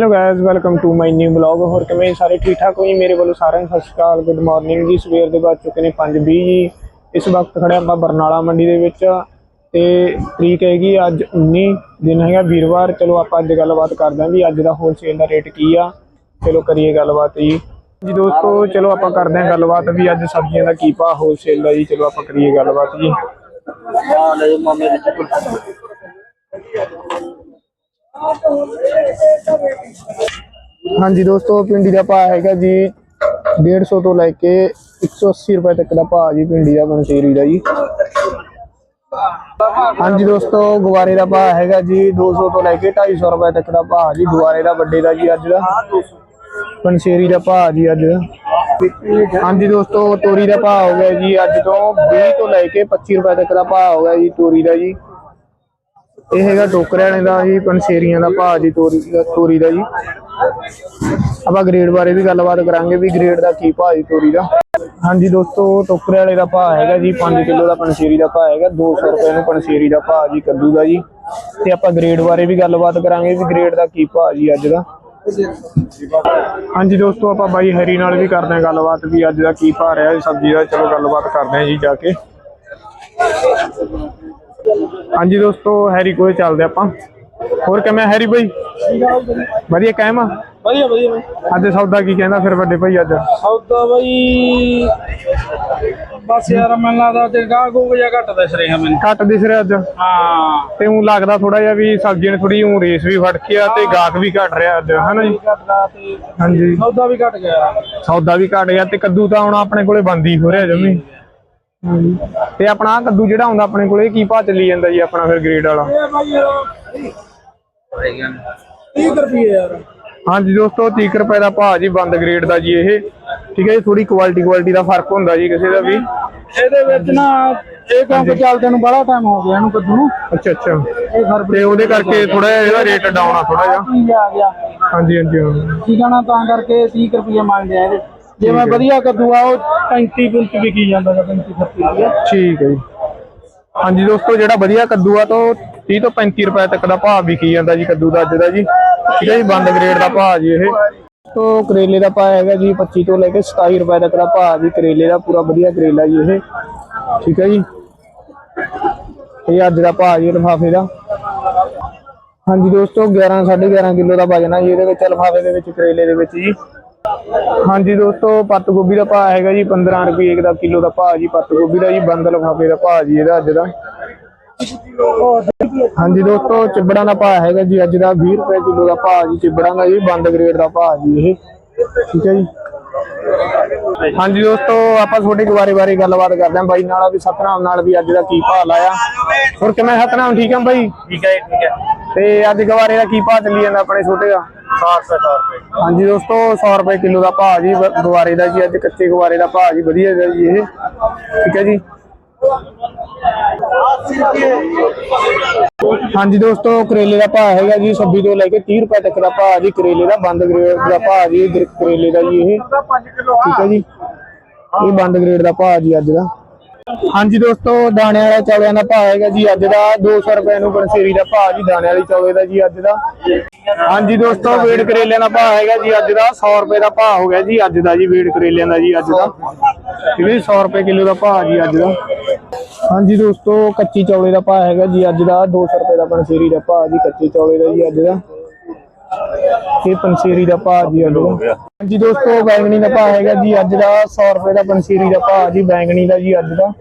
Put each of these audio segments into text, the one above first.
Hello guys welcome to my new blog ਹੋਰ ਕਿਵੇਂ ਸਾਰੇ? ਠੀਕ ਠਾਕ ਹੋ ਜੀ? ਮੇਰੇ ਵੱਲੋਂ ਸਾਰਿਆਂ ਨੂੰ ਸਤਿ ਸ਼੍ਰੀ ਅਕਾਲ ਗੁੱਡ ਮਾਰਨਿੰਗ ਜੀ। ਸਵੇਰ ਦੇ ਵੱਜ ਚੁੱਕੇ ਨੇ 5:20 ਜੀ। ਇਸ ਵਕਤ ਖੜੇ ਆਪਾਂ ਬਰਨਾਲਾ ਮੰਡੀ ਦੇ ਵਿੱਚ। ਤੇ ਤਰੀਕ ਹੈਗੀ ਅੱਜ 19 ਦਿਨ ਹੈਗਾ ਵੀਰਵਾਰ। ਚਲੋ ਆਪਾਂ ਅੱਜ ਗੱਲਬਾਤ ਕਰਦੇ ਹਾਂ ਵੀ ਅੱਜ ਦਾ ਹੋਲਸੇਲ ਦਾ ਰੇਟ ਕੀ ਆ। ਚਲੋ ਕਰੀਏ ਗੱਲਬਾਤ ਜੀ। ਜੀ ਦੋਸਤੋ, ਚਲੋ ਆਪਾਂ ਕਰਦੇ ਹਾਂ ਗੱਲਬਾਤ ਵੀ ਅੱਜ ਸਬਜ਼ੀਆਂ ਦਾ ਕੀ ਭਾਅ ਹੋਲਸੇਲ ਦਾ ਜੀ। ਚਲੋ ਆਪਾਂ ਕਰੀਏ ਗੱਲਬਾਤ ਜੀ। ਹਾਂਜੀ ਦੋਸਤੋ ਪਿੰਡੀ ਦਾ ਭਾਅ ਹੈਗਾ ਜੀ 150 ਤੋਂ ਲੈ ਕੇ 180 ਰੁਪਏ ਤੱਕ ਦਾ ਭਾਅ ਜੀ ਪਿੰਡੀ ਦਾ ਬਨਸੇਰੀ ਦਾ ਜੀ। ਹਾਂਜੀ ਦੋਸਤੋ ਗੁਵਾਰੇ ਦਾ ਭਾਅ ਹੈਗਾ ਜੀ 200 ਤੋਂ ਲੈ ਕੇ 250 ਰੁਪਏ ਤੱਕ ਦਾ ਭਾਅ ਜੀ ਗੁਵਾਰੇ ਦਾ, ਵੱਡੇ ਦਾ ਜੀ ਅੱਜ ਦਾ। ਪਨਸ਼ੇਰੀ ਦਾ ਭਾਅ ਜੀ ਅੱਜ। ਦਾ ਹਾਂਜੀ ਦੋਸਤੋ, ਤੋਰੀ ਦਾ ਭਾਅ ਹੋ ਗਿਆ ਜੀ ਅੱਜ ਤੋਂ 20 ਤੋਂ ਲੈ ਕੇ 25 ਰੁਪਏ ਤੱਕ ਦਾ ਭਾਅ ਹੋ ਗਿਆ ਜੀ, ਤੋਰੀ ਦਾ ਜੀ। ਇਹ ਹੈਗਾ ਟੋਕਰੇ ਵਾਲੇ ਦਾ ਜੀ ਪਨਸ਼ੇਰੀਆਂ ਦਾ ਭਾਅ ਜੀ, ਤੋਰੀ ਦਾ ਤੋਰੀ ਦਾ ਜੀ। ਆਪਾਂ ਗ੍ਰੇਡ ਬਾਰੇ ਵੀ ਗੱਲਬਾਤ ਕਰਾਂਗੇ ਵੀ ਗ੍ਰੇਡ ਦਾ ਕੀ ਭਾਅ ਜੀ, ਤੋਰੀ ਦਾ। ਹਾਂਜੀ ਦੋਸਤੋ ਟੋਕਰੇ ਵਾਲੇ ਦਾ ਭਾਅ ਹੈਗਾ ਜੀ 5 ਕਿਲੋ ਦਾ ਪਨਸ਼ੇਰੀ ਦਾ ਭਾਅ ਹੈਗਾ 200 ਰੁਪਏ ਨੂੰ ਪਨਸ਼ੇਰੀ ਦਾ ਭਾਅ ਜੀ, ਕੱਦੂ ਦਾ ਜੀ। ਤੇ ਆਪਾਂ ਗ੍ਰੇਡ ਬਾਰੇ ਵੀ ਗੱਲਬਾਤ ਕਰਾਂਗੇ ਵੀ ਗ੍ਰੇਡ ਦਾ ਕੀ ਭਾਅ ਜੀ ਅੱਜ ਦਾ। ਹਾਂਜੀ ਦੋਸਤੋ, ਆਪਾਂ ਬਾਈ ਹਰੀ ਨਾਲ ਵੀ ਕਰਦੇ ਹਾਂ ਗੱਲਬਾਤ ਵੀ ਅੱਜ ਦਾ ਕੀ ਭਾਅ ਰਿਹਾ ਸਬਜ਼ੀ ਦਾ ਚਲੋ ਗੱਲਬਾਤ ਕਰਦੇ ਹਾਂ ਜੀ ਜਾ ਕੇ। ਹਾਂਜੀ ਦੋਸਤੋ ਹੈਰੀ ਕੋਲ ਚੱਲਦੇ ਆਪਾਂ। ਹੋਰ ਕਿਵੇਂ ਹੈਰੀ ਬਾਈ? ਵਧੀਆ ਕਾਇਮ ਆ? ਵਧੀਆ ਵਧੀਆ ਬਾਈ। ਅੱਜ ਸੌਦਾ ਕੀ ਕਹਿੰਦਾ ਫਿਰ ਵੱਡੇ ਭਾਈ ਅੱਜ? ਸੌਦਾ ਬਾਈ ਬਸ ਯਾਰ ਮੈਨੂੰ ਲੱਗਦਾ ਤੇ ਗਾਹ ਗੂਗ ਜਾਂ ਘੱਟ ਦਿਸ ਰਿਹਾ ਮੈਨੂੰ। ਘੱਟ ਦਿਸ ਰਿਹਾ ਅੱਜ? ਹਾਂ। ਤੇ ਉਹ ਲੱਗਦਾ ਥੋੜਾ ਜਿਹਾ ਵੀ ਸਬਜ਼ੀ ਨੇ ਥੋੜੀ ਉਹ ਰੇਸ ਵੀ ਫੜ ਕੇ ਆ ਤੇ ਗਾਹਕ ਵੀ ਘਟ ਰਿਹਾ ਅੱਜ ਹਨਾ ਜੀ? ਹਾਂਜੀ। ਸੌਦਾ ਵੀ ਘਟ ਗਿਆ। ਸੌਦਾ ਵੀ ਘਟ ਗਿਆ ਤੇ ਕੱਦੂ ਤਾਂ ਹੁਣ ਆਪਣੇ ਕੋਲੇ ਬੰਦ ਹੀ ਹੋ ਰਿਹਾ ਜਮੀ। ਹਾਂਜੀ ਤੇ ਆਪਣਾ ਆਹ ਕੱਦੂ ਜਿਹੜਾ ਹੁੰਦਾ ਆਪਣੇ ਕੋਲੇ ਕੀ ਭਾਅ ਚੱਲੀ ਜਾਂਦਾ ਜੀ ਆਪਣਾ ਫਿਰ ਗ੍ਰੇਡ ਵਾਲਾ? ਇਹ ਬਾਈ 30 ਰੁਪਏ ਯਾਰ। ਹਾਂਜੀ ਦੋਸਤੋ 30 ਰੁਪਏ ਦਾ ਭਾਅ ਜੀ ਬੰਦ ਗ੍ਰੇਡ ਦਾ ਜੀ ਇਹ। ਠੀਕ ਹੈ ਜੀ ਥੋੜੀ ਕੁਆਲਿਟੀ ਕੁਆਲਿਟੀ ਦਾ ਫ਼ਰਕ ਹੁੰਦਾ ਜੀ ਕਿਸੇ ਦਾ ਵੀ। ਇਹਦੇ ਵਿੱਚ ਨਾ ਇਹ ਕੰਮ ਚੱਲਦੇ ਨੂੰ ਬੜਾ ਟਾਈਮ ਹੋ ਗਿਆ ਇਹਨੂੰ ਕੱਦੂ ਨੂੰ। ਅੱਛਾ ਅੱਛਾ। ਇਹ ਤੇ ਉਹਦੇ ਕਰਕੇ ਥੋੜਾ ਜਿਹਾ ਇਹਦਾ ਰੇਟ ਡਾਊਨ ਆ ਥੋੜਾ ਜਿਹਾ। ਆ ਗਿਆ। ਹਾਂਜੀ ਹਾਂਜੀ ਹਾਂ। ਠੀਕ ਆ ਨਾ ਤਾਂ ਕਰਕੇ 30 ਰੁਪਏ ਮੰਗਦੇ ਆ ਇਹਦੇ। ਜੇ ਮੈਂ ਵਧੀਆ ਕੱਦੂ ਆ ਉਹ 35 ਪੁੰਚ ਵਿਕੀ ਜਾਂਦਾ ਗਾ 35 ਰੁਪਏ ਠੀਕ ਹੈ ਜੀ। ਹਾਂਜੀ ਦੋਸਤੋ ਜਿਹੜਾ ਵਧੀਆ ਕੱਦੂ ਆ ਤਾਂ ਉਹ 30 ਤੋਂ 35 ਰੁਪਏ ਤੱਕ ਦਾ ਭਾਅ ਵਿਕੀ ਜਾਂਦਾ ਜੀ ਕੱਦੂ ਦਾ ਅੱਜ ਦਾ ਜੀ। ਠੀਕ ਹੈ ਜੀ ਬੰਦ ਗ੍ਰੇਡ ਦਾ ਭਾਅ ਜੀ ਇਹ। ਤੋਂ ਕਰੇਲੇ ਦਾ ਭਾਅ ਹੈਗਾ ਜੀ 25 ਤੋਂ ਲੈ ਕੇ 27 ਰੁਪਏ ਤੱਕ ਦਾ ਭਾਅ ਜੀ ਕਰੇਲੇ ਦਾ ਪੂਰਾ ਵਧੀਆ ਕਰੇਲਾ ਜੀ ਇਹ। ਠੀਕ ਹੈ ਜੀ। ਇਹ ਅੱਜ ਦਾ ਭਾਅ ਜੀ ਲਿਫਾਫੇ ਦਾ। ਹਾਂਜੀ ਦੋਸਤੋ 11 11.5 ਕਿਲੋ ਦਾ ਵਜਨ ਆ ਜੀ ਇਹਦੇ ਵਿੱਚ ਲਿਫਾਫੇ ਦੇ ਵਿੱਚ ਕਰੇਲੇ ਦੇ ਵਿੱਚ ਜੀ। ਹਾਂਜੀ ਦੋਸਤੋ ਪੱਤ ਗੋਭੀ ਦਾ ਭਾਅ ਹੈਗਾ ਜੀ 15 ਰੁਪਏ ਦਾ ਕਿਲੋ ਦਾ ਭਾਅ ਜੀ ਪੱਤ ਗੋਭੀ ਦਾ ਜੀ ਬੰਦ ਲਿਫਾਫੇ ਦਾ ਭਾਅ ਜੀ ਇਹਦਾ ਅੱਜ ਦਾ। ਹਾਂਜੀ ਦੋਸਤੋ ਚਿਬੜਾਂ ਦਾ ਭਾਅ ਹੈਗਾ ਜੀ ਅੱਜ ਦਾ 20 ਰੁਪਏ ਕਿਲੋ ਦਾ ਭਾਅ ਜੀ ਚਿਬੜਾਂ ਦਾ ਜੀ ਬੰਦ ਗ੍ਰੇਡ ਦਾ ਭਾਅ ਜੀ ਇਹ। ਠੀਕ ਹੈ ਜੀ? ਹਾਂਜੀ ਦੋਸਤੋ ਆਪਾਂ ਤੁਹਾਡੇ ਗੁਬਾਰੇ ਬਾਰੇ ਗੱਲਬਾਤ ਕਰਦੇ ਹਾਂ। ਬਾਈ ਨਾਲ ਵੀ ਸਤਨਾਮ ਨਾਲ ਵੀ ਅੱਜ ਦਾ ਕੀ ਭਾਅ ਲਾਇਆ। ਹੋਰ ਕਿਵੇਂ ਸਤਨਾਮ ਠੀਕ ਹੈ ਬਾਈ? ਠੀਕ ਹੈ ਠੀਕ ਹੈ। ਤੇ ਅੱਜ ਗਵਾਰੇ ਦਾ ਕੀ ਭਾਅ ਚੱਲੀ ਜਾਂਦਾ ਆਪਣੇ ਛੋਟੇ ਦਾ? 700 ਰੁਪਏ ਹਾਂਜੀ ਦੋਸਤੋ 100 ਰੁਪਏ ਕਿਲੋ ਦਾ ਭਾਅ ਜੀ ਗਵਾਰੇ ਦਾ ਜੀ ਅੱਜ ਕੱਚੇ ਗਵਾਰੇ ਦਾ ਭਾਅ ਜੀ ਵਧੀਆ ਹੈ ਜੀ ਇਹ। ਠੀਕ ਹੈ ਜੀ? ਹਾਂਜੀ ਦੋਸਤੋ ਕਰੇਲੇ ਦਾ ਭਾਅ ਹੈਗਾ ਜੀ 26 ਤੋਂ ਲੈ ਕੇ 30 ਰੁਪਏ ਤੱਕ ਦਾ ਭਾਅ ਜੀ ਕਰੇਲੇ ਦਾ ਬੰਦ ਗ੍ਰੇਡ ਦਾ ਭਾਅ ਜੀ ਕਰੇਲੇ ਦਾ ਜੀ ਇਹ। 5 ਕਿਲੋ ਠੀਕ ਹੈ ਜੀ? ਇਹ ਬੰਦ ਗ੍ਰੇਡ ਦਾ ਭਾਅ ਜੀ ਅੱਜ ਦਾ। ਹਾਂਜੀ ਦੋਸਤੋ ਦਾਣੇ ਵਾਲੇ ਚੌਲਿਆਂ ਦਾ ਭਾਅ ਹੈਗਾ ਜੀ ਅੱਜ ਦਾ। 200 ਰੁਪਏ ਨੂੰ ਬਨਸੇਰੀ ਦਾ ਭਾਅ ਜੀ ਦਾਣੇ ਵਾਲੀ ਚੌਲੇ ਦਾ ਜੀ ਅੱਜ ਦਾ। ਹਾਂਜੀ ਦੋਸਤੋ ਵੇੜ ਕਰੇਲਿਆਂ ਦਾ ਭਾਅ ਹੈਗਾ ਜੀ ਅੱਜ ਦਾ। 100 ਰੁਪਏ ਦਾ ਭਾਅ ਹੋ ਗਿਆ ਜੀ ਅੱਜ ਦਾ ਜੀ ਵੇੜ ਕਰੇਲਿਆਂ ਦਾ ਜੀ ਅੱਜ ਦਾ। ਠੀਕ ਹੈ 100 ਰੁਪਏ ਕਿਲੋ ਦਾ ਭਾਅ ਜੀ ਅੱਜ ਦਾ। ਹਾਂਜੀ ਦੋਸਤੋ, ਕੱਚੀ ਚੌਲੇ ਦਾ ਭਾਅ ਹੈਗਾ ਜੀ ਅੱਜ ਦਾ। 200 ਰੁਪਏ ਦਾ ਬਨਸੇਰੀ ਦਾ ਭਾਅ ਜੀ, ਕੱਚੇ ਚੌਲੇ ਦਾ ਜੀ ਅੱਜ ਦਾ। ਇਹ ਪੰਸੀਰੀ ਦਾ ਭਾਅ ਜੀ ਅੱਜ ਦਾ। ਹਾਂਜੀ ਦੋਸਤੋ, ਬੈਂਗਣੀ ਦਾ ਭਾਅ ਹੈਗਾ ਜੀ ਅੱਜ ਦਾ। 100 ਰੁਪਏ ਦਾ ਪੰਸੀਰੀ ਦਾ ਭਾਅ ਜੀ, ਬੈਂਗਣੀ ਦਾ ਜੀ ਅੱਜ ਦਾ।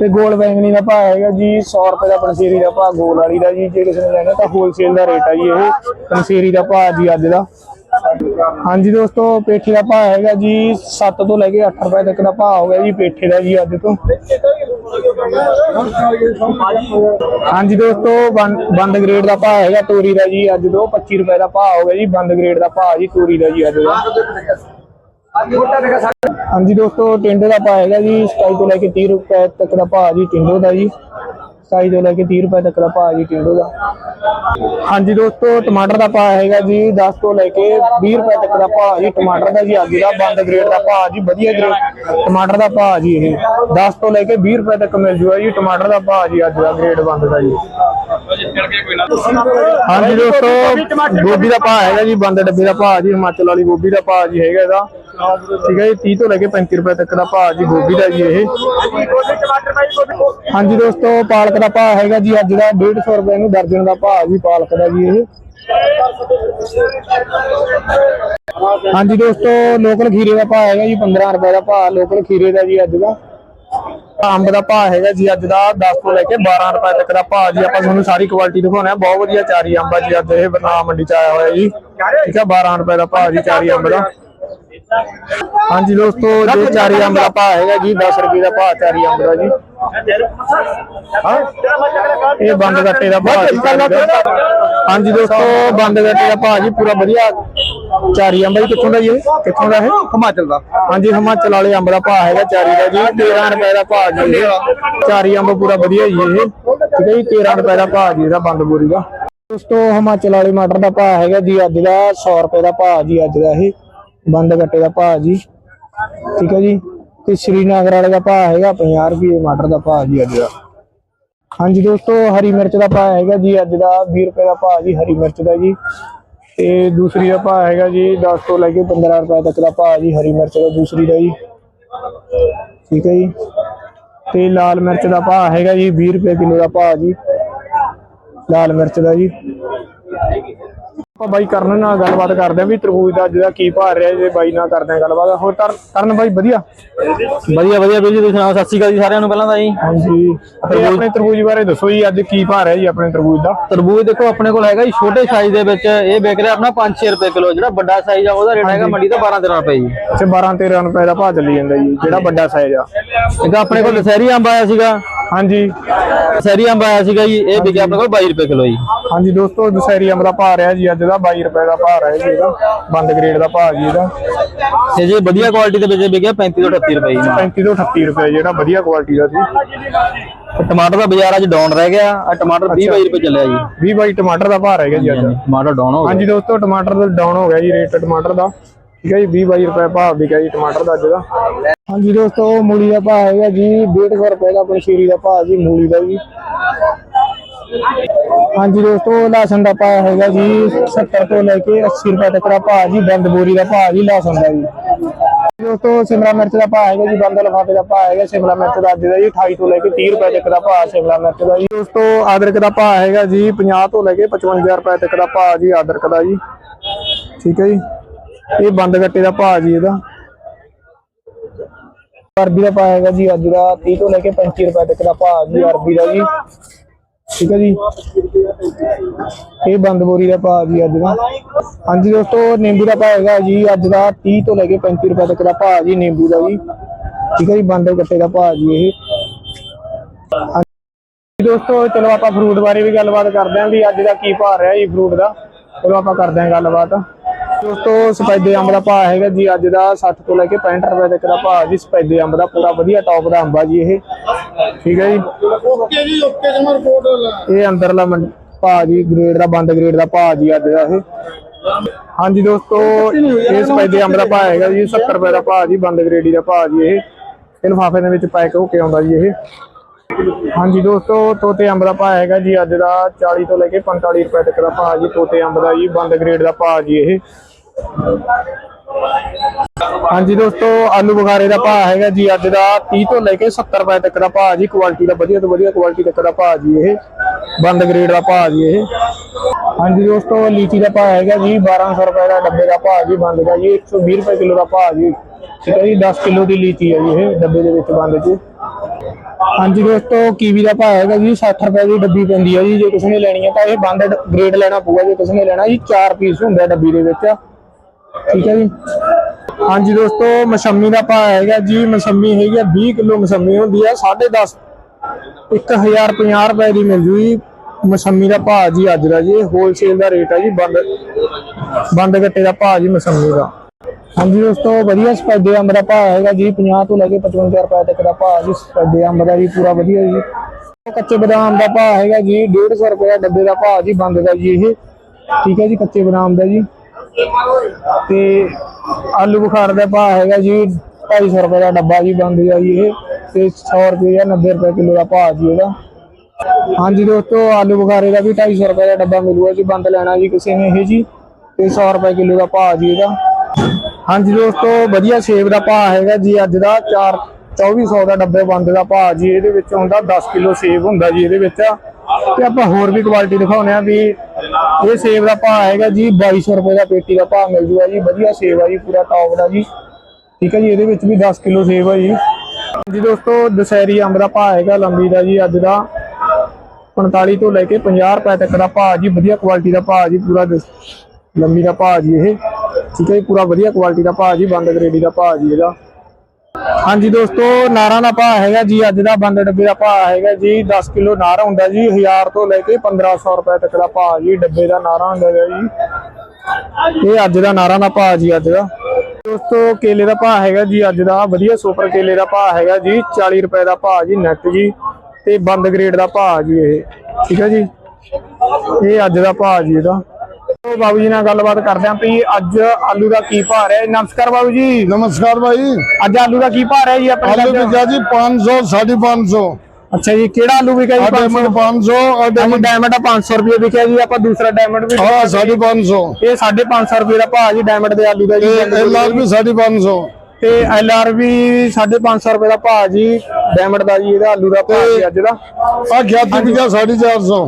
ਤੇ ਗੋਲ ਬੈਂਗਣੀ ਦਾ ਭਾਅ ਹੈਗਾ ਜੀ 100 ਰੁਪਏ ਦਾ ਪੰਸੀਰੀ ਦਾ ਭਾਅ, ਗੋਲ ਵਾਲੀ ਦਾ ਜੀ, ਜੇ ਕਿਸੇ ਨੇ ਲੈਣਾ ਤਾਂ ਹੋਲਸੇਲ ਦਾ ਰੇਟ ਆ ਜੀ ਇਹ ਪੰਸੀਰੀ ਦਾ ਭਾਅ ਜੀ ਅੱਜ ਦਾ। ਹਾਂਜੀ ਦੋਸਤੋ, ਪੇਠੇ ਦਾ ਭਾਅ ਹੈਗਾ ਜੀ 7 ਤੋਂ ਲੈ ਕੇ 8 ਰੁਪਏ ਤੱਕ ਦਾ ਭਾਅ ਹੋ ਗਿਆ ਜੀ ਪੇਠੇ ਦਾ ਜੀ ਅੱਜ ਤੋਂ। ਹਾਂਜੀ ਦੋਸਤੋ, ਬੰਦ ਗ੍ਰੇਡ ਦਾ ਭਾਅ ਹੈਗਾ ਤੋਰੀ ਦਾ ਜੀ ਅੱਜ ਤੋਂ 25 ਰੁਪਏ ਦਾ ਭਾਅ ਹੋ ਗਿਆ ਜੀ, ਬੰਦ ਗ੍ਰੇਡ ਦਾ ਭਾਅ ਜੀ ਤੋਰੀ ਦਾ ਜੀ ਅੱਜ ਦਾ। ਹਾਂਜੀ ਦੋਸਤੋ ਟਿੰਡੋ ਦਾ ਭਾਅ ਹੈਗਾ ਜੀ 27 ਤੋਂ ਲੈ ਕੇ 30 ਰੁਪਏ ਤੱਕ ਦਾ ਭਾਅ ਜੀ ਟਿੰਡੋ ਦਾ ਜੀ 27 ਤੋਂ ਲੈ ਕੇ 30 ਰੁਪਏ ਤੱਕ ਦਾ ਭਾਅ ਜੀ ਟਿੰਡੋ ਦਾ ਹਾਂਜੀ ਦੋਸਤੋ ਟਮਾਟਰ ਦਾ ਭਾਅ ਹੈਗਾ ਜੀ 10 ਤੋਂ ਲੈ ਕੇ 20 ਰੁਪਏ ਤੱਕ ਦਾ ਭਾਅ ਜੀ ਟਮਾਟਰ ਦਾ ਜੀ ਅੱਜ ਦਾ ਬੰਦ ਗ੍ਰੇਡ ਦਾ ਭਾਅ ਜੀ ਵਧੀਆ ਗ੍ਰੇਡ ਟਮਾਟਰ ਦਾ ਭਾਅ ਜੀ ਇਹ 10 ਤੋਂ ਲੈ ਕੇ 20 ਰੁਪਏ ਤੱਕ ਮਿਲ ਜੂਗਾ ਜੀ ਟਮਾਟਰ ਦਾ ਭਾਅ ਜੀ ਅੱਜ ਦਾ ਗ੍ਰੇਡ ਬੰਦ ਦਾ ਜੀ ਹਾਂਜੀ ਦੋਸਤੋ ਗੋਭੀ ਦਾ ਭਾਅ ਹੈਗਾ ਜੀ ਬੰਦ ਡੱਬੇ ਦਾ ਭਾਅ ਜੀ ਹਿਮਾਚਲ ਵਾਲੀ ਗੋਭੀ ਦਾ ਭਾਅ ਜੀ ਹੈਗਾ ਇਹਦਾ ਠੀਕ ਹੈ ਜੀ 30 ਤੋਂ ਲੈ ਕੇ 35 ਰੁਪਏ ਤੱਕ ਦਾ ਭਾਅ ਜੀ ਗੋਭੀ ਦਾ ਜੀ ਇਹ। ਹਾਂਜੀ ਦੋਸਤੋ, ਪਾਲਕ ਦਾ ਭਾਅ ਹੈਗਾ ਜੀ ਅੱਜ ਦਾ 150 ਰੁਪਏ ਨੂੰ ਦਰਜਨ ਦਾ ਭਾਅ ਜੀ ਪਾਲਕ ਦਾ ਜੀ ਇਹ। ਹਾਂਜੀ ਦੋਸਤੋ, ਲੋਕਲ ਖੀਰੇ ਦਾ ਭਾਅ ਹੈਗਾ ਜੀ 15 ਰੁਪਏ ਦਾ ਭਾਅ ਲੋਕਲ ਖੀਰੇ ਦਾ ਜੀ ਅੱਜ ਦਾ। ਅੰਬ ਦਾ ਭਾਅ ਹੈਗਾ ਜੀ ਅੱਜ ਦਾ 10 ਤੋਂ ਲੈ ਕੇ 12 ਰੁਪਏ ਤੱਕ ਦਾ ਭਾਅ ਜੀ। ਆਪਾਂ ਤੁਹਾਨੂੰ ਸਾਰੀ ਕੁਆਲਿਟੀ ਦਿਖਾਉਣਾ ਹੈ ਬਹੁਤ ਵਧੀਆ ਚਾਰੀ ਅੰਬ ਜੀ ਅੱਜ ਇਹ ਬਰਨਾਮ ਮੰਡੀ ਚ ਆਇਆ ਹੋਇਆ ਜੀ। ਠੀਕ ਹੈ 12 ਰੁਪਏ ਦਾ ਭਾਅ ਜੀ ਚਾਰੀ ਅੰਬ ਦਾ। ਹਾਂਜੀ ਦੋਸਤੋ ਜੇ ਚਾਰੀ ਅੰਬ ਦਾ। ਭਾਅ ਹੈਗਾ ਜੀ 10 ਰੁਪਏ ਦਾ ਭਾਅ ਚਾਰੀ ਅੰਬ ਦਾ ਜੀ ਇਹ ਬੰਦ ਗੱਟੇ ਦਾ ਭਾਅ ਜੀ। ਦਾ। ਹਾਂਜੀ ਦੋਸਤੋ ਬੰਦ ਗੱਟੇ ਦਾ ਭਾਅ ਜੀ ਪੂਰਾ ਵਧੀਆ। ਚਾਰੀ ਅੰਬ ਜੀ ਕਿੱਥੋਂ ਦਾ ਜੀ ਇਹ? ਕਿੱਥੋਂ ਦਾ ਇਹ? ਹਿਮਾਚਲ ਦਾ। ਹਾਂਜੀ ਹਿਮਾਚਲ ਵਾਲੇ ਅੰਬ ਦਾ ਭਾਅ ਹੈਗਾ ਚਾਰੀ ਦਾ ਜੀ। 13 ਰੁਪਏ ਦਾ ਭਾਅ ਜੀ ਚਾਰੀ ਅੰਬ ਪੂਰਾ ਵਧੀਆ ਜੀ ਇਹ। ਠੀਕ ਹੈ ਜੀ 13 ਰੁਪਏ ਦਾ ਭਾਅ ਜੀ ਇਹਦਾ ਬੰਦ ਬੋਰੀ ਦਾ। ਦੋਸਤੋ ਹਿਮਾਚਲ ਵਾਲੇ ਮਟਰ ਦਾ ਭਾਅ ਹੈਗਾ ਜੀ ਅੱਜ ਦਾ। 100 ਰੁਪਏ ਦਾ ਭਾਅ ਜੀ ਅੱਜ ਦਾ ਇਹ। ਬੰਦ ਗੱਟੇ ਦਾ ਭਾਅ ਜੀ। ਠੀਕ ਹੈ ਜੀ? ਤੇ ਸ਼੍ਰੀਨਗਰ ਵਾਲੇ ਦਾ ਭਾਅ ਹੈਗਾ 50 ਰੁਪਏ, ਮਟਰ ਦਾ ਭਾਅ ਜੀ ਅੱਜ ਦਾ। ਹਾਂਜੀ ਦੋਸਤੋ, ਹਰੀ ਮਿਰਚ ਦਾ ਭਾਅ ਹੈਗਾ ਜੀ ਅੱਜ ਦਾ 20 ਰੁਪਏ ਦਾ ਭਾਅ ਜੀ, ਹਰੀ ਮਿਰਚ ਦਾ ਜੀ। ਤੇ ਦੂਸਰੀ ਦਾ ਭਾਅ ਹੈਗਾ ਜੀ 10 ਤੋਂ ਲੈ ਕੇ 15 ਰੁਪਏ ਤੱਕ ਦਾ ਭਾਅ ਜੀ, ਹਰੀ ਮਿਰਚ ਦਾ ਦੂਸਰੀ ਦਾ ਜੀ। ਠੀਕ ਹੈ ਜੀ? ਤੇ ਲਾਲ ਮਿਰਚ ਦਾ ਭਾਅ ਹੈਗਾ ਜੀ 20 ਰੁਪਏ ਕਿਲੋ ਦਾ ਭਾਅ ਜੀ। ਲਾਲ ਮਿਰਚ ਦਾ ਜੀ। ਆਪਾਂ ਬਾਈ ਕਰਨ ਨਾਲ ਗੱਲਬਾਤ ਕਰਦੇ ਆਂ ਵੀ ਤਰਬੂਜ ਦਾ ਅੱਜ ਦਾ ਕੀ ਭਾਅ ਰਿਹਾ ਜੇ ਬਾਈ ਨਾਲ ਕਰਦੇ ਆਂ ਗੱਲਬਾਤ। ਹੋਰ ਤਰ- ਕਰਨ ਬਾਈ ਵਧੀਆ? ਵਧੀਆ ਵਧੀਆ ਵੀਰ ਜੀ ਤੁਸੀਂ ਸੁਣਾਓ? ਸਤਿ ਸ਼੍ਰੀ ਅਕਾਲ ਜੀ ਸਾਰਿਆਂ ਨੂੰ ਪਹਿਲਾਂ ਤਾਂ ਜੀ। ਹਾਂਜੀ। ਤੇ ਆਪਣੇ ਤਰਬੂਜ ਬਾਰੇ ਦੱਸੋ ਜੀ ਅੱਜ ਕੀ ਭਾਅ ਰਿਹਾ ਜੀ ਆਪਣੇ ਤਰਬੂਜ ਦਾ? ਤਰਬੂਜ ਦੇਖੋ ਆਪਣੇ ਕੋਲ ਹੈਗਾ ਜੀ ਛੋਟੇ ਸਾਈਜ਼ ਦੇ ਵਿੱਚ ਇਹ ਵਿਕ ਰਿਹਾ ਆਪਣਾ 5-6 ਰੁਪਏ ਕਿਲੋ ਜਿਹੜਾ ਵੱਡਾ ਸਾਈਜ਼ ਆ ਉਹਦਾ ਰੇਟ ਹੈਗਾ ਮੰਡੀ ਦਾ 12-13 ਰੁਪਏ ਜੀ। ਅੱਛਾ 12 13 ਰੁਪਏ ਦਾ ਭਾਅ ਚੱਲੀ ਜਾਂਦਾ ਜੀ ਜਿਹੜਾ ਵੱਡਾ ਸਾਈਜ਼ ਆ। ਇੱਕ ਆਪਣੇ ਕੋਲ ਦਸਹਿਰੀ ਅੰਬ ਆਇਆ ਸੀਗਾ। ਹਾਂਜੀ। ਦਸਹਿਰੀ ਅੰਬ ਆਇਆ ਸੀਗਾ ਜੀ ਇਹ ਵਿਕਿਆ ਆਪਣੇ ਕੋਲ 22 ਰੁਪਏ ਕਿਲੋ ਜੀ। ਹਾਂਜੀ ਦੋਸਤੋ ਦਸਹਿਰੀ ਅੰਬ ਦਾ ਭਾਅ ਰਿਹਾ ਜੀ ਅੱਜ ਦਾ 22 ਰੁਪਏ ਦਾ ਭਾਅ ਰਿਹਾ ਜੀ ਇਹਦਾ ਬੰਦ ਗ੍ਰੇਡ ਦਾ ਭਾਅ ਜੀ ਇਹਦਾ। ਤੇ ਜੇ ਵਧੀਆ ਕੁਆਲਿਟੀ ਦੇ ਵਿੱਚ ਵਿਕਿਆ 35 ਤੋਂ 38 ਰੁਪਏ ਜੀ। 35 ਤੋਂ 38 ਰੁਪਏ ਜਿਹੜਾ ਵਧੀਆ ਕੁਆਲਿਟੀ ਦਾ ਸੀ। ਟਮਾਟਰ ਦਾ ਬਾਜ਼ਾਰ ਅੱਜ ਡਾਊਨ ਰਹਿ ਗਿਆ ਆ ਟਮਾਟਰ 20 22 ਰੁਪਏ ਚੱਲਿਆ ਜੀ। 20 ਬਾਈ ਟਮਾਟਰ ਦਾ ਭਾਅ ਰਹਿ ਗਿਆ ਜੀ ਅੱਜ। ਟਮਾਟਰ ਡਾਊਨ ਹੋ ਗਿਆ। ਹਾਂਜੀ ਦੋਸਤੋ ਟਮਾਟਰ ਦਾ ਡਾਊਨ ਹੋ ਗਿਆ ਜੀ ਰੇਟ ਟਮਾਟਰ ਦਾ। ਠੀਕ ਹੈ ਜੀ 20 22 ਰੁਪਏ ਭਾਅ ਵਿਕਿਆ ਜੀ ਟਮਾਟਰ ਦਾ ਅੱਜ ਦਾ ਹਾਂਜੀ ਦੋਸਤੋ ਮੂਲੀ ਦਾ ਭਾਅ ਹੈਗਾ ਜੀ 150 ਰੁਪਏ ਦਾ ਪੰਸ਼ੀਰੀ ਦਾ ਭਾਅ ਜੀ ਮੂਲੀ ਦਾ ਜੀ ਹਾਂਜੀ ਦੋਸਤੋ ਲਸਣ ਦਾ ਭਾਅ ਹੈਗਾ ਜੀ 70 ਤੋਂ ਲੈ ਕੇ 80 ਰੁਪਏ ਤੱਕ ਦਾ ਭਾਅ ਜੀ ਬੰਦ ਬੋਰੀ ਦਾ ਭਾਅ ਜੀ ਲਸਣ ਦਾ ਜੀ ਦੋਸਤੋ ਸ਼ਿਮਲਾ ਮਿਰਚ ਦਾ ਭਾਅ ਹੈਗਾ ਜੀ ਬੰਦ ਲਫਾਫੇ ਦਾ ਭਾਅ ਹੈਗਾ ਸ਼ਿਮਲਾ ਮਿਰਚ ਦਾ ਅੱਜ ਦਾ ਜੀ 28 ਤੋਂ ਲੈ ਕੇ 30 ਰੁਪਏ ਤੱਕ ਦਾ ਭਾਅ ਸ਼ਿਮਲਾ ਮਿਰਚ ਦਾ ਜੀ ਦੋਸਤੋ ਅਦਰਕ ਦਾ ਭਾਅ ਹੈਗਾ ਜੀ 50 ਤੋਂ ਲੈ ਕੇ 55 ਰੁਪਏ ਤੱਕ ਦਾ ਭਾਅ ਜੀ ਅਦਰਕ ਦਾ ਜੀ ਠੀਕ ਹੈ ਜੀ ਇਹ ਬੰਦ ਗੱਟੇ ਦਾ ਭਾਅ ਜੀ ਇਹਦਾ। ਅਰਬੀ ਦਾ ਭਾਅ ਹੈਗਾ ਜੀ, ਅੱਜ ਦਾ 30 ਤੋਂ ਲੈ ਕੇ 35 ਰੁਪਏ ਤੱਕ ਦਾ ਭਾਅ ਜੀ, ਅਰਬੀ ਦਾ ਜੀ। ਠੀਕ ਹੈ ਜੀ। ਇਹ ਬੰਦ ਬੋਰੀ ਦਾ ਭਾਅ ਜੀ ਅੱਜ ਦਾ। ਹਾਂਜੀ ਦੋਸਤੋ, ਨਿੰਬੂ ਦਾ ਭਾਅ ਹੈਗਾ ਜੀ, ਅੱਜ ਦਾ 30 ਤੋਂ ਲੈ ਕੇ 35 ਰੁਪਏ ਤੱਕ ਦਾ ਭਾਅ ਜੀ, ਨਿੰਬੂ ਦਾ ਜੀ। ਠੀਕ ਹੈ ਜੀ, ਬੰਦ ਗੱਟੇ ਦਾ ਭਾਅ ਜੀ ਇਹ। ਦੋਸਤੋ, ਚਲੋ ਆਪਾਂ ਫਰੂਟ ਬਾਰੇ ਵੀ ਗੱਲਬਾਤ ਕਰਦੇ ਆਂ ਵੀ ਅੱਜ ਦਾ ਕੀ ਭਾਅ ਰਿਹਾ ਜੀ, ਫਰੂਟ ਦਾ। ਚਲੋ ਆਪਾਂ ਕਰਦੇ ਆਂ ਗੱਲਬਾਤ। ਦੋਸਤੋ ਸਫੈਦੇ ਅੰਬ ਦਾ ਭਾਅ ਹੈਗਾ ਜੀ ਅੱਜ ਦਾ 60 ਤੋਂ ਲੈ ਕੇ 65 ਰੁਪਏ ਤੱਕ ਦਾ ਭਾਅ ਜੀ ਸਫੈਦੇ ਅੰਬ ਦਾ ਪੂਰਾ ਵਧੀਆ ਟੌਪ ਦਾ ਅੰਬ ਜੀ ਇਹ। ਠੀਕ ਹੈ ਜੀ। ਓਕੇ ਜੀ ਓਕੇ ਜਮਰ ਰਿਪੋਰਟ ਇਹ ਅੰਦਰਲਾ ਭਾਅ ਜੀ ਗ੍ਰੇਡ ਦਾ ਬੰਦ ਗ੍ਰੇਡ ਦਾ ਭਾਅ ਜੀ ਅੱਜ ਦਾ ਇਹ। ਹਾਂਜੀ ਦੋਸਤੋ ਇਹ ਸਫੈਦੇ ਅੰਬ ਦਾ ਭਾਅ ਹੈਗਾ ਜੀ 70 ਰੁਪਏ ਦਾ ਭਾਅ ਜੀ ਬੰਦ ਗ੍ਰੇਡੀ ਦਾ ਭਾਅ ਜੀ ਇਹ। ਇਹ ਲਿਫਾਫੇ ਦੇ ਵਿੱਚ ਪੈਕ ਹੋ ਕੇ ਆਉਂਦਾ ਜੀ ਇਹ। ਹਾਂਜੀ ਦੋਸਤੋ ਤੋਤੇ ਅੰਬ ਦਾ ਭਾਅ ਹੈਗਾ ਜੀ ਅੱਜ ਦਾ 40 ਤੋਂ ਲੈ ਕੇ 45 ਰੁਪਏ ਤੱਕ ਦਾ ਭਾਅ ਜੀ ਤੋਤੇ ਅੰਬ ਦਾ ਜੀ ਬੰਦ ਗ੍ਰੇਡ ਦਾ ਭਾਅ ਜੀ ਇਹ। ਹਾਂਜੀ ਦੋਸਤੋ, ਆਲੂ ਬੁਖਾਰੇ ਦਾ ਭਾਅ ਹੈਗਾ ਜੀ ਅੱਜ ਦਾ 30 ਤੋਂ ਲੈ ਕੇ 70 ਰੁਪਏ ਤੱਕ ਦਾ ਭਾਅ ਜੀ ਕੁਆਲਿਟੀ ਦਾ ਵਧੀਆ ਤੋਂ ਵਧੀਆ ਕੁਆਲਿਟੀ ਤੱਕ ਦਾ ਭਾਅ ਜੀ ਇਹ। ਬੰਦ ਗ੍ਰੇਡ ਦਾ ਭਾਅ ਜੀ ਇਹ। ਹਾਂਜੀ ਦੋਸਤੋ, ਲੀਚੀ ਦਾ ਭਾਅ ਹੈਗਾ ਜੀ 1200 ਰੁਪਏ ਦਾ ਡੱਬੇ ਦਾ ਭਾਅ ਜੀ, ਬੰਦ ਦਾ ਜੀ 120 ਰੁਪਏ ਕਿਲੋ ਦਾ ਭਾਅ ਜੀ। ਠੀਕ ਹੈ ਜੀ 10 ਕਿਲੋ ਦੀ ਲੀਚੀ ਹੈ ਜੀ ਇਹ, ਡੱਬੇ ਦੇ ਵਿੱਚ ਬੰਦ ਜੀ ਹਾਂਜੀ ਦੋਸਤੋ, ਕੀਵੀ ਦਾ ਭਾਅ ਹੈਗਾ ਜੀ 60 ਰੁਪਏ ਦੀ ਡੱਬੀ ਪੈਂਦੀ ਹੈ ਜੀ, ਜੇ ਕਿਸੇ ਨੇ ਲੈਣੀ ਹੈ ਤਾਂ ਇਹ ਬੰਦ ਗ੍ਰੇਡ ਲੈਣਾ ਪਊਗਾ, ਜੇ ਕਿਸੇ ਨੇ ਲੈਣਾ ਜੀ 4 ਪੀਸ ਹੁੰਦਾ ਡੱਬੀ ਦੇ ਵਿੱਚ। ਠੀਕ ਹੈ ਜੀ। ਹਾਂਜੀ ਦੋਸਤੋ, ਮਸੰਮੀ ਦਾ ਭਾਅ ਹੈਗਾ ਜੀ। ਮਸੰਮੀ ਹੈਗੀ ਆ 20 ਕਿਲੋ ਮਸੰਮੀ ਹੁੰਦੀ ਆ 10.5 1050 ਰੁਪਏ ਦੀ ਮਿਲ ਜੂ ਮਸੰਮੀ ਦਾ ਭਾਅ ਜੀ ਅੱਜ ਦਾ ਜੀ। ਹੋਲਸੇਲ ਦਾ ਰੇਟ ਹੈ ਜੀ, ਬੰਦ ਬੰਦ ਗੱਟੇ ਦਾ ਭਾਅ ਜੀ ਮਸੰਮੀ ਦਾ। ਹਾਂਜੀ ਦੋਸਤੋ, ਵਧੀਆ ਸਪੈਦੇ ਅੰਬ ਦਾ ਭਾਅ ਹੈਗਾ ਜੀ। 50 ਤੋਂ ਲੈ ਕੇ 55 ਰੁਪਏ ਤੱਕ ਦਾ ਭਾਅ ਜੀ। ਸਪੈਦੇ ਅੰਬ ਦਾ ਜੀ ਪੂਰਾ ਵਧੀਆ ਜੀ। ਕੱਚੇ ਬਦਾਮ ਦਾ ਭਾਅ ਹੈਗਾ ਜੀ। 150 ਰੁਪਏ ਦਾ ਡੱਬੇ ਦਾ ਭਾਅ ਜੀ, ਬੰਦ ਦਾ ਜੀ ਇਹ। ਠੀਕ ਹੈ ਜੀ, ਕੱਚੇ ਬਦਾਮ ਦਾ ਜੀ। ਤੇ ਆਲੂ ਬੁਖਾਰ ਦਾ ਭਾਅ ਹੈਗਾ ਜੀ 250 ਰੁਪਏ ਦਾ ਡੱਬਾ ਜੀ ਬੰਦ ਦਾ ਜੀ ਇਹ, ਤੇ 100 ਰੁਪਏ ਜਾਂ 90 ਰੁਪਏ ਕਿਲੋ ਦਾ ਭਾਅ ਜੀ ਇਹਦਾ। ਹਾਂਜੀ ਦੋਸਤੋ, ਆਲੂ ਬੁਖਾਰੇ ਦਾ ਵੀ 250 ਰੁਪਏ ਦਾ ਡੱਬਾ ਮਿਲੂਗਾ ਜੀ, ਬੰਦ ਲੈਣਾ ਜੀ ਕਿਸੇ ਨੇ ਇਹ ਜੀ, ਤੇ 100 ਰੁਪਏ ਕਿਲੋ ਦਾ ਭਾਅ ਜੀ ਇਹਦਾ। ਹਾਂਜੀ ਦੋਸਤੋ, ਵਧੀਆ ਸੇਬ ਦਾ ਭਾਅ ਹੈਗਾ ਜੀ, ਅੱਜ ਦਾ 4 2400 ਦਾ ਡੱਬੇ ਬੰਦ ਦਾ ਭਾਅ ਜੀ, ਇਹਦੇ ਵਿੱਚ ਹੁੰਦਾ 10 ਕਿਲੋ ਸੇਬ ਹੁੰਦਾ ਜੀ ਇਹਦੇ ਵਿੱਚ। ਤੇ ਆਪਾਂ ਹੋਰ ਵੀ ਕੁਆਲਿਟੀ ਦਿਖਾਉਂਦੇ ਆ ਵੀ ਇਹ ਸੇਬ ਦਾ ਭਾਅ ਹੈਗਾ ਜੀ 2200 ਰੁਪਏ ਦਾ ਪੇਟੀ ਦਾ ਭਾਅ ਮਿਲ ਜੂਗਾ ਜੀ, ਵਧੀਆ ਸੇਬ ਆ ਜੀ, ਪੂਰਾ ਟੌਪ ਦਾ ਜੀ। ਠੀਕ ਹੈ ਜੀ, ਇਹਦੇ ਵਿੱਚ ਵੀ 10 ਕਿਲੋ ਸੇਬ ਆ ਜੀ। ਜੀ ਦੋਸਤੋ, ਦਸ਼ਹਿਰੀ ਅੰਬ ਦਾ ਭਾਅ ਹੈਗਾ ਲੰਬੀ ਦਾ ਜੀ, ਅੱਜ ਦਾ 45 ਤੋਂ ਲੈ ਕੇ 50 ਰੁਪਏ ਤੱਕ ਦਾ ਭਾਅ ਜੀ, ਵਧੀਆ ਕੁਆਲਿਟੀ ਦਾ ਭਾਅ ਜੀ, ਪੂਰਾ ਲੰਬੀ ਦਾ ਭਾਅ ਜੀ ਇਹ। ਠੀਕ ਹੈ ਜੀ, ਪੂਰਾ ਵਧੀਆ ਕੁਆਲਿਟੀ ਦਾ ਭਾਅ ਜੀ, ਬੰਦ ਗਰੇਡੀ ਦਾ ਭਾਅ ਜੀ ਇਹਦਾ। ਹਾਂਜੀ ਦੋਸਤੋ, ਨਾਰਾਂ ਦਾ ਭਾਅ ਹੈਗਾ ਜੀ, ਅੱਜ ਦਾ ਬੰਦ ਡੱਬੇ ਦਾ ਭਾਅ ਹੈਗਾ ਜੀ 10 ਕਿਲੋ ਨਾਰ ਹੁੰਦਾ ਜੀ 1000 ਤੋਂ ਲੈ ਕੇ 1500 ਰੁਪਏ ਤੱਕ ਦਾ ਭਾਅ ਜੀ, ਡੱਬੇ ਦਾ ਨਾਰਾ ਹੁੰਦਾ ਜੀ। ਇਹ ਅੱਜ ਦਾ ਨਾਰਾਂ ਦਾ ਭਾਅ ਜੀ, ਅੱਜ ਦਾ। ਦੋਸਤੋ, ਕੇਲੇ ਦਾ ਭਾਅ ਹੈਗਾ ਜੀ, ਅੱਜ ਦਾ ਵਧੀਆ ਸੁਪਰ ਕੇਲੇ ਦਾ ਭਾਅ ਹੈਗਾ ਜੀ 40 ਰੁਪਏ ਦਾ ਭਾਅ ਜੀ ਨੈਟ ਜੀ, ਤੇ ਬੰਦ ਗ੍ਰੇਡ ਦਾ ਭਾਅ ਜੀ ਇਹ, ਠੀਕ ਹੈ ਜੀ? ਇਹ ਅੱਜ ਦਾ ਭਾਅ ਜੀ ਇਹਦਾ। ਉਹ ਬਾਬੂ ਜੀ ਨਾਲ ਗੱਲਬਾਤ ਕਰਦੇ ਆਂ ਵੀ ਅੱਜ ਆਲੂ ਦਾ ਕੀ ਭਾਅ ਰਿਹਾ ਨਮਸਕਾਰ ਬਾਬੂ ਜੀ नमस्कार भाई ਅੱਜ ਆਲੂ ਦਾ ਕੀ ਭਾਅ ਰਿਹਾ ਜੀ ਆਪਣੇ आलू ਅੱਜ? बिका जी पाँच सौ साढ़े पाँच सौ ਅੱਛਾ ਜੀ ਕਿਹੜਾ ਆਲੂ ਵਿਕਿਆ ਜੀ 500 डायमंड पाँच सौ और ਡਾਇਮੰਡ ਡਾਇਮੰਡ 500 ਰੁਪਏ ਵਿਕਿਆ ਜੀ ਆਪਾਂ ਦੂਸਰਾ ਡਾਇਮੰਡ ਵੀ हाँ साढ़े पाँच सौ ਇਹ 550 ਰੁਪਏ ਦਾ ਭਾਅ ਜੀ ਡਾਇਮੰਡ ਦੇ ਆਲੂ ਦਾ ਜੀ एल आर भी साढ़े पाँच सौ ਤੇ ਐਲ ਆਰ ਵੀ 550 ਰੁਪਏ ਦਾ ਭਾਅ ਜੀ ਡਾਇਮੰਡ ਦਾ ਜੀ ਇਹਦਾ ਆਲੂ ਦਾ ਭਾਅ ਜੀ ਅੱਜ ਦਾ। ਆ ਗਿਆਤੀ ਵਿਕਿਆ 450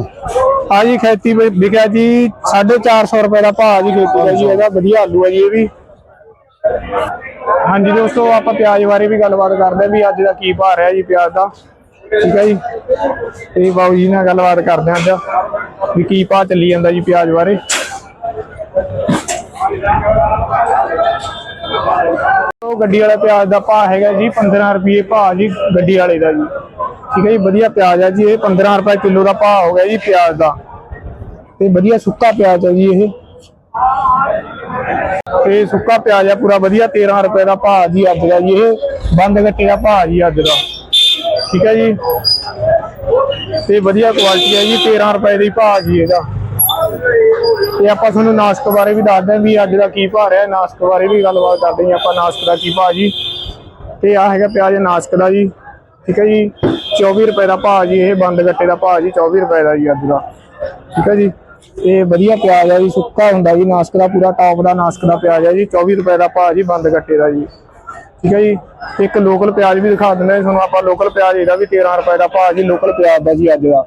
ਆ ਜੀ ਖੇਤੀ ਵਿਕਿਆ ਜੀ 450 ਰੁਪਏ ਦਾ ਭਾਅ ਜੀ ਖੇਤੀ ਦਾ ਜੀ ਇਹਦਾ ਵਧੀਆ ਆਲੂ ਹੈ ਜੀ ਇਹ ਵੀ। ਹਾਂਜੀ ਦੋਸਤੋ ਆਪਾਂ ਪਿਆਜ਼ ਬਾਰੇ ਵੀ ਗੱਲਬਾਤ ਕਰਦੇ ਆ ਵੀ ਅੱਜ ਦਾ ਕੀ ਭਾਅ ਰਿਹਾ ਜੀ ਪਿਆਜ਼ ਦਾ। ਠੀਕ ਹੈ ਜੀ? ਤੇ ਬਾਬੂ ਜੀ ਨਾਲ ਗੱਲਬਾਤ ਕਰਦੇ ਆਂ ਅੱਜ ਵੀ ਕੀ ਭਾਅ ਚੱਲੀ ਜਾਂਦਾ ਜੀ ਪਿਆਜ਼ ਬਾਰੇ। ਉਹ ਗੱਡੀ ਵਾਲੇ ਪਿਆਜ਼ ਦਾ ਭਾਅ ਹੈਗਾ ਜੀ 15 ਰੁਪਏ ਭਾਅ ਜੀ ਗੱਡੀ ਵਾਲੇ ਦਾ ਜੀ। ਠੀਕ ਹੈ ਜੀ, ਵਧੀਆ ਪਿਆਜ਼ ਹੈ ਜੀ ਇਹ 15 ਰੁਪਏ ਕਿਲੋ ਦਾ ਭਾਅ ਹੋ ਗਿਆ ਜੀ ਪਿਆਜ਼ ਦਾ। ਤੇ ਵਧੀਆ ਸੁੱਕਾ ਪਿਆਜ਼ ਹੈ ਜੀ ਇਹ। ਤੇ ਸੁੱਕਾ ਪਿਆਜ਼ ਆ ਪੂਰਾ ਵਧੀਆ 13 ਰੁਪਏ ਦਾ ਭਾਅ ਜੀ ਅੱਜ ਦਾ ਜੀ ਇਹ। ਬੰਦ ਗੱਟੇ ਦਾ ਭਾਅ ਜੀ ਅੱਜ ਦਾ। ਠੀਕ ਹੈ ਜੀ। ਤੇ ਵਧੀਆ ਕੁਆਲਿਟੀ ਹੈ ਜੀ 13 ਰੁਪਏ ਦੀ ਭਾਅ ਜੀ ਇਹਦਾ। ਤੇ ਆਪਾਂ ਤੁਹਾਨੂੰ ਨਾਸਕ ਬਾਰੇ ਵੀ ਦੱਸਦੇ ਹਾਂ ਵੀ ਅੱਜ ਦਾ ਕੀ ਭਾਅ ਰਿਹਾ, ਨਾਸਕ ਬਾਰੇ ਵੀ ਗੱਲਬਾਤ ਕਰਦੇ ਹਾਂ ਆਪਾਂ, ਨਾਸਕ ਦਾ ਕੀ ਭਾਅ ਜੀ। ਤੇ ਆ ਹੈਗਾ ਪਿਆਜ਼ ਨਾਸਕ ਦਾ ਜੀ, ਠੀਕ ਹੈ ਜੀ। 24 ਰੁਪਏ ਦਾ ਭਾਅ ਜੀ, ਇਹ ਬੰਦ ਗੱਟੇ ਦਾ ਭਾਅ ਜੀ 24 ਰੁਪਏ ਦਾ ਜੀ ਅੱਜ ਦਾ, ਠੀਕ ਹੈ ਜੀ। ਇਹ ਵਧੀਆ ਪਿਆਜ਼ ਹੈ ਜੀ, ਸੁੱਕਾ ਹੁੰਦਾ ਜੀ, ਨਾਸਕ ਦਾ ਪੂਰਾ ਟੌਪ ਦਾ ਨਾਸਕ ਦਾ ਪਿਆਜ਼ ਹੈ ਜੀ 24 ਰੁਪਏ ਦਾ ਭਾਅ ਜੀ ਬੰਦ ਗੱਟੇ ਦਾ ਜੀ, ਠੀਕ ਹੈ ਜੀ। ਇੱਕ ਲੋਕਲ ਪਿਆਜ਼ ਵੀ ਦਿਖਾ ਦਿੰਦੇ ਤੁਹਾਨੂੰ ਆਪਾਂ ਲੋਕਲ ਪਿਆਜ਼ ਇਹਦਾ ਵੀ 13 ਰੁਪਏ ਦਾ ਭਾਅ ਜੀ ਲੋਕਲ ਪਿਆਜ਼ ਦਾ ਜੀ ਅੱਜ ਦਾ।